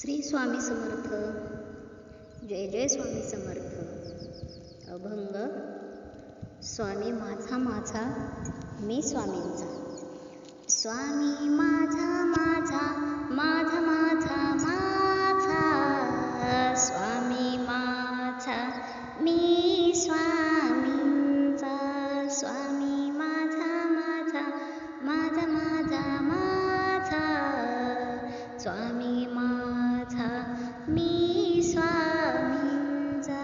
श्री स्वामी समर्थ. जय जय स्वामी समर्थ. अभंग. स्वामी माझा माझा मी स्वामींचा. स्वामी माझा माझा माझा माझा माझा. स्वामी माझा मी स्वामी मी स्वामींचा.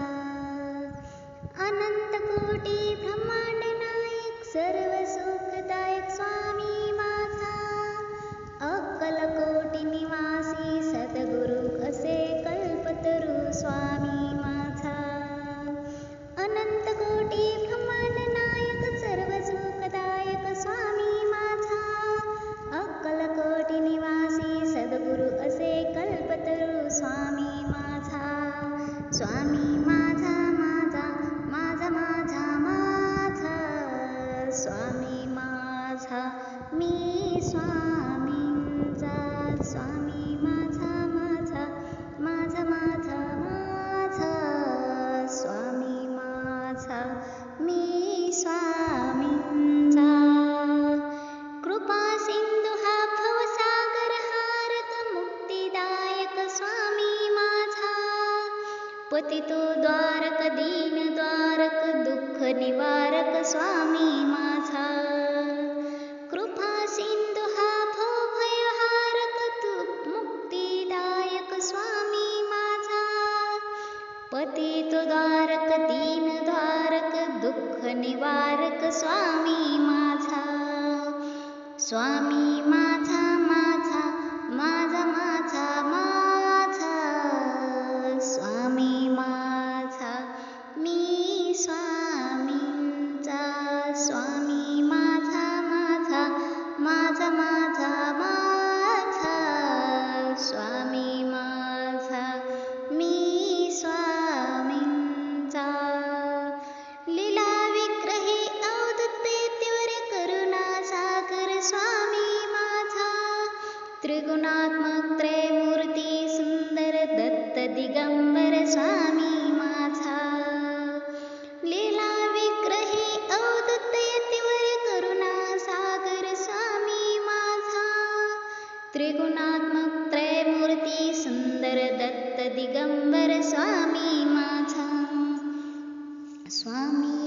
अनंत कोटी ब्रह्मांड नायक सर्व सुखदायक स्वामी मी स्वामींचा. कृपा सिंधु हा भवसागर हारक मुक्तिदायक स्वामी माझा. पतितो द्वारक दीन द्वारक दुःख निवारक स्वामी माझा. कृपा सिंधु हा भवभयहारक तू मुक्तिदायक स्वामी माझा. पतितो द्वारक दीन द्वारक दुःख निवारक स्वामी माझा. स्वामी माझा त्रिगुणात्मकत्रयमूर्ति सुन्दर दत्तदिगम्बरस्वामी मासा लीलाविग्रहे अवदत्तयति वर करुणासागरस्वामी माथा। त्रिगुणात्मकत्रयमूर्ति सुन्दर दत्त दिगम्बर स्वामी मासा स्वामी।